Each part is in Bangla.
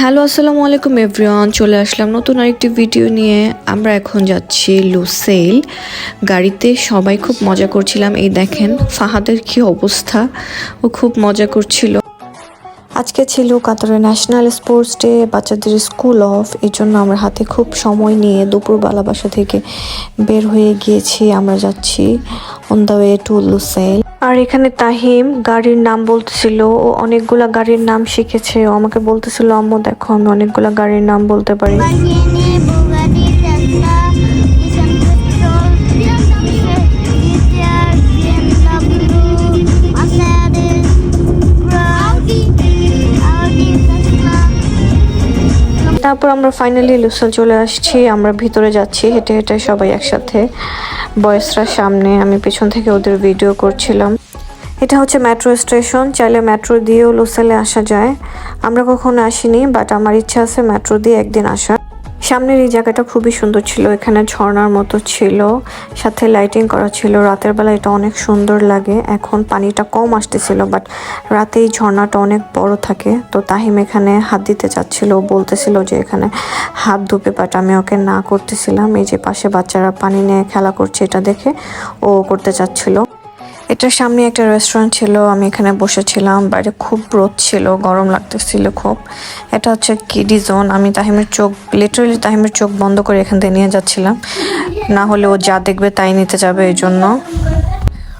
হ্যালো, আসসালামু আলাইকুম এভরিওয়ান, চলে আসলাম নতুন আরেকটি ভিডিও নিয়ে। আমরা এখন যাচ্ছি লুসেইল। গাড়িতে সবাই খুব মজা করছিলাম। এই দেখেন, ফাহাদের কি অবস্থা। ও খুব মজা করছিল। আজকে ছিল কাতারের ন্যাশনাল স্পোর্টস ডে, বাচ্চাদের স্কুল অফ। এই জন্য আমরা হাতে খুব সময় নিয়ে দুপুরবেলা বাসা থেকে বের হয়ে গিয়েছি। আমরা যাচ্ছি on the way to Lusail আর এখানে তাহিম গাড়ির নাম বলতেছিল, ও অনেকগুলা গাড়ির নাম শিখেছে ও আমাকে বলতেছিল, আম্মু, দেখো, আমি অনেকগুলা গাড়ির নাম বলতে পারি. তারপর আমরা ফাইনালি লুসেল চলে আসছি, আমরা ভিতরে যাচ্ছি, হেঁটে হেঁটে সবাই একসাথে বয়সরা সামনে, আমি পেছন থেকে ওদের ভিডিও করছিলাম। এটা হচ্ছে মেট্রো স্টেশন চাইলে মেট্রো দিয়েও লোসেলে আসা যায়। আমরা কখনো আসিনি বাট আমার ইচ্ছা আছে মেট্রো দিয়ে একদিন আসার। সামনের এই জায়গাটা খুবই সুন্দর ছিল। এখানে ঝর্ণার মতো ছিল, সাথে লাইটিং করা ছিল। রাতের বেলা এটা অনেক সুন্দর লাগে। এখন পানিটা কম আসতেছিল বাট রাতে এই ঝর্ণাটা অনেক বড় থাকে। তো তাহিম এখানে হাত দিতে চাচ্ছিল বলতেছিল যে এখানে হাত ধুবে বাট আমি ওকে না করতেছিলাম। এই যে পাশে বাচ্চারা পানি নিয়ে খেলা করছে, এটা দেখে ও করতে চাচ্ছিল। এটার সামনে একটা রেস্টুরেন্ট ছিল, আমি এখানে বসেছিলাম, বাইরে খুব রোদ ছিল, গরম লাগতেছিল খুব। এটা হচ্ছে কিডি জোন আমি তাহিমের চোখ লিটারালি তাহিমের চোখ বন্ধ করে এখান থেকে নিয়ে যাচ্ছিলাম। না হলে ও যা দেখবে তাই নিতে যাবে এই জন্য।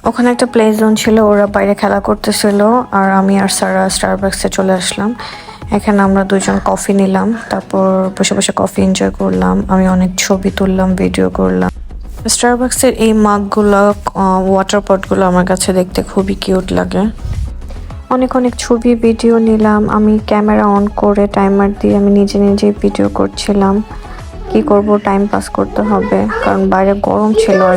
ওখানে একটা প্লে জোন ছিল, ওরা বাইরে খেলা করতেছিল, আর আমি আর সারা স্টারবাক্সে চলে আসলাম। এখানে আমরা দুজন কফি নিলাম, তারপর বসে বসে কফি এনজয় করলাম, আমি অনেক ছবি তুললাম ভিডিও করলাম। স্টারবাক্সের এই মাগগুলো ওয়াটার পটগুলো আমার কাছে দেখতে খুবই কিউট লাগে। অনেক অনেক ছবি ভিডিও নিলাম। আমি ক্যামেরা অন করে টাইমার দিয়ে আমি নিজে নিজে ভিডিও করছিলাম। কি করব? টাইম পাস করতে হবে। কারণ বাইরে গরম ছিল আর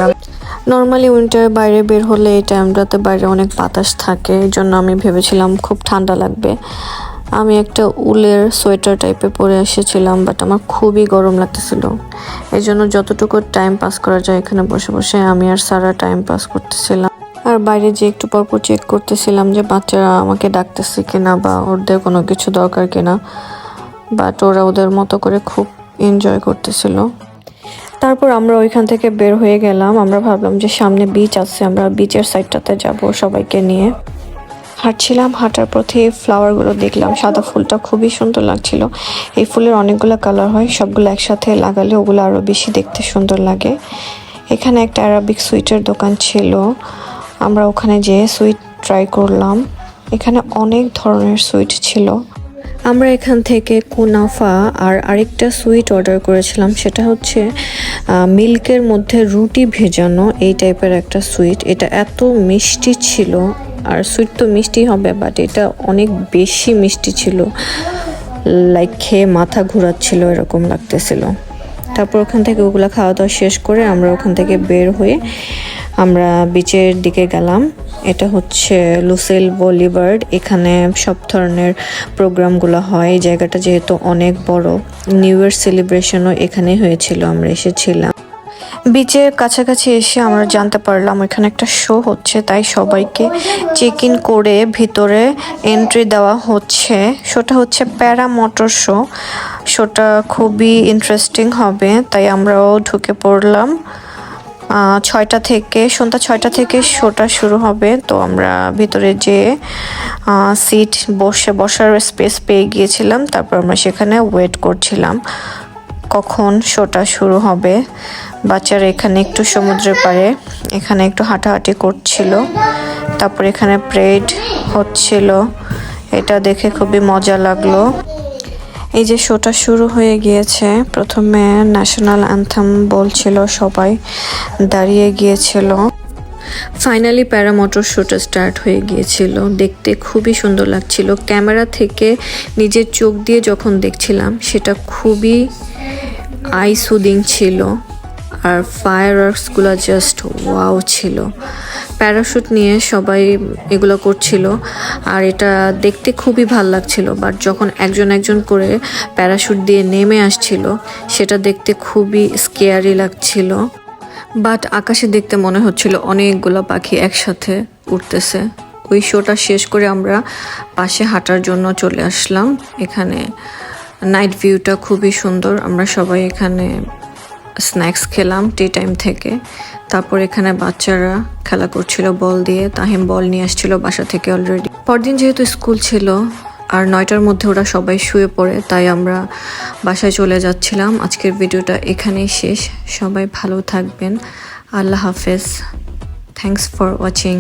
নর্মালি উইন্টার বাইরে বের হলে এই টাইমটাতে বাইরে অনেক বাতাস থাকে। এই জন্য আমি ভেবেছিলাম খুব ঠান্ডা লাগবে। আমি একটা উলের সোয়েটার টাইপের পরে এসেছিলাম বাট আমার খুবই গরম লাগতেছিল। এই জন্য যতটুকু টাইম পাস করা যায় এখানে বসে বসে, আমি আর সারা টাইম পাস করতেছিলাম। আর বাইরে যে একটু পরপর চেক করতেছিলাম যে বাচ্চারা আমাকে ডাকতেছে কিনা বা ওদের কোনো কিছু দরকার কিনা বাট ওরা ওদের মতো করে খুব এনজয় করতেছিল। তারপর আমরা ওইখান থেকে বের হয়ে গেলাম, আমরা ভাবলাম যে সামনে বিচ আছে, আমরা বিচের সাইডটাতে যাব সবাইকে নিয়ে। হাঁটছিলাম, হাঁটার পথে ফ্লাওয়ারগুলো দেখলাম। সাদা ফুলটা খুবই সুন্দর লাগছিল। এই ফুলের অনেকগুলো কালার হয়, সবগুলো একসাথে লাগালে ওগুলো আরও বেশি দেখতে সুন্দর লাগে। এখানে একটা অ্যারাবিক সুইটের দোকান ছিল। আমরা ওখানে যেয়ে সুইট ট্রাই করলাম। এখানে অনেক ধরনের সুইট ছিল। আমরা এখান থেকে কুনাফা আর আরেকটা সুইট অর্ডার করেছিলাম। সেটা হচ্ছে মিল্কের মধ্যে রুটি ভেজানো এই টাইপের একটা সুইট এটা এত মিষ্টি ছিল। আর সুইট তো মিষ্টি হবে বাট এটা অনেক বেশি মিষ্টি ছিল। লাইক খেয়ে মাথা ঘোরাচ্ছিল, এরকম লাগতেছিল। তারপর ওখান থেকে ওগুলো খাওয়া দাওয়া শেষ করে আমরা ওখান থেকে বের হয়ে আমরা বিচের দিকে গেলাম। এটা হচ্ছে লুসেল বলিভার্ড এখানে সব ধরনের প্রোগ্রামগুলো হয়। এই জায়গাটা যেহেতু অনেক বড় নিউ ইয়ার সেলিব্রেশনও এখানে হয়েছিল। আমরা এসেছিলাম। বিচের কাছাকাছি এসে আমরা জানতে পারলাম, এখানে একটা শো হচ্ছে, তাই সবাইকে চেক ইন করে ভিতরে এন্ট্রি দেওয়া হচ্ছে। শোটা হচ্ছে প্যারা মোটর শো শোটা খুবই ইন্টারেস্টিং হবে, তাই আমরাও ঢুকে পড়লাম। ছয়টা থেকে, সন্ধ্যা ছয়টা থেকে শোটা শুরু হবে, তো আমরা ভিতরে যেয়ে সিট বসে বসার স্পেস পেয়ে গিয়েছিলাম, তারপর আমরা সেখানে ওয়েট করছিলাম। কখন শোটা শুরু হবে। বাচ্চারা এখানে একটু সমুদ্রের পাড়ে, এখানে একটু হাঁটাহাঁটি করছিল। তারপর এখানে প্রেড হচ্ছিল। এটা দেখে খুবই মজা লাগল। এই যে শোটা শুরু হয়ে গিয়েছে, প্রথমে ন্যাশনাল অ্যান্থাম বলছিল সবাই, দাঁড়িয়ে গিয়েছিল। ফাইনালি প্যারামোটর শোটা স্টার্ট হয়ে গিয়েছিল। দেখতে খুবই সুন্দর লাগছিল। ক্যামেরা থেকে নিজের চোখ দিয়ে যখন দেখছিলাম, সেটা খুবই আই সুদিং ছিল। আর ফায়ার ওয়ার্কসগুলো জাস্ট ওয়াও ছিল প্যারাশুট নিয়ে সবাই এগুলো করছিল। আর এটা দেখতে খুবই ভালো লাগছিল। বাট যখন একজন একজন করে প্যারাশুট দিয়ে নেমে আসছিল, সেটা দেখতে খুবই স্কেয়ারি লাগছিল। বাট আকাশে দেখতে মনে হচ্ছিল অনেকগুলো পাখি একসাথে উঠতেছে ওই শোটা শেষ করে আমরা পাশে হাঁটার জন্য চলে আসলাম। এখানে নাইট ভিউটা খুবই সুন্দর। আমরা সবাই এখানে স্ন্যাক্স খেলাম টি টাইম থেকে। তারপর এখানে বাচ্চারা খেলা করছিল বল দিয়ে। তাহিম বল নিয়ে আসছিল বাসা থেকে অলরেডি পরদিন যেহেতু স্কুল ছিল আর নয়টার মধ্যে ওরা সবাই শুয়ে পড়ে, তাই আমরা বাসায় চলে যাচ্ছিলাম। আজকের ভিডিওটা এখানেই শেষ। সবাই ভালো থাকবেন। আল্লাহ হাফেজ। Thanks for watching